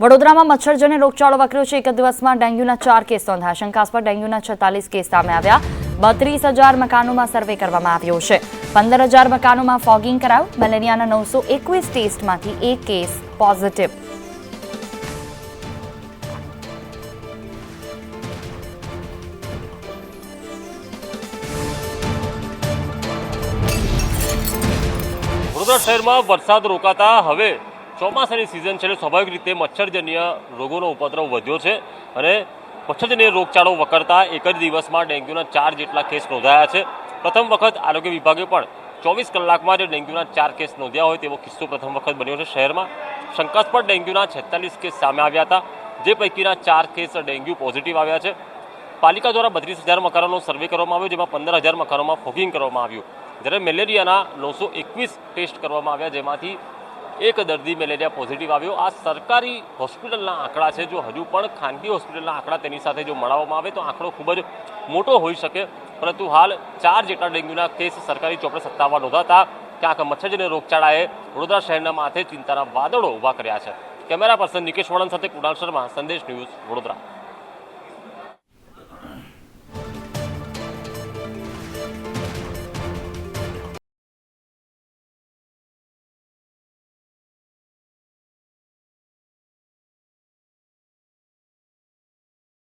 વડોદરામાં મચ્છરજન્ય રોગચાળો વકર્યો છે. એક દિવસમાં ડેન્ગ્યુના ચાર કેસ નોંધાયા. શંકાસ્પદ ડેન્ગ્યુના છેતાલીસ કેસ સામે આવ્યા. બત્રીસ હજાર મકાનોમાં સર્વે કરવામાં આવ્યો છે. પંદર હજાર મકાનોમાં ફોગિંગ કરાયું. મેલેરિયાના નવસો એકવીસ ટેસ્ટમાંથી એક કેસ પોઝિટિવ. વડોદરા શહેરમાં વરસાદ રોકાતા હવે ચોમાસાની સિઝન છે એટલે સ્વાભાવિક રીતે મચ્છરજન્ય રોગોનો ઉપદ્રવ વધ્યો છે અને મચ્છરજન્ય રોગચાળો વકરતા એક જ દિવસમાં ડેન્ગ્યુના ચાર જેટલા કેસ નોંધાયા છે. પ્રથમ વખત આરોગ્ય વિભાગે પણ ચોવીસ કલાકમાં જે ડેન્ગ્યુના ચાર કેસ નોંધ્યા હોય તેવો કિસ્સો પ્રથમ વખત બન્યો છે શહેરમાં. શંકાસ્પદ ડેન્ગ્યુના છેતાલીસ કેસ સામે આવ્યા હતા, જે પૈકીના ચાર કેસ ડેન્ગ્યુ પોઝિટિવ આવ્યા છે. પાલિકા દ્વારા બત્રીસ હજાર મકાનોનો સર્વે કરવામાં આવ્યો, જેમાં પંદર હજાર મકાનોમાં ફોગિંગ કરવામાં આવ્યું. જ્યારે મેલેરિયાના નવસો એકવીસ ટેસ્ટ કરવામાં આવ્યા, જેમાંથી એક દર્દી મેલેરિયા પોઝિટિવ આવ્યો. આ સરકારી હોસ્પિટલના આંકડા છે. જો હજુ પણ ખાનગી હોસ્પિટલના આંકડા તેની સાથે જો મળવામાં આવે તો આંકડો ખૂબ જ મોટો હોઈ શકે. પરંતુ હાલ ચાર જેટલા ડેન્ગ્યુના કેસ સરકારી ચોપડે સત્તાવાર નોંધાતા ક્યાંક મચ્છરજન્ય રોગચાળાએ વડોદરા શહેરના માથે ચિંતાના વાદળો ઊભા કર્યા છે. કેમેરા પર્સન નિકેશ વળન સાથે કુણાલ શર્મા, સંદેશ ન્યૂઝ વડોદરા.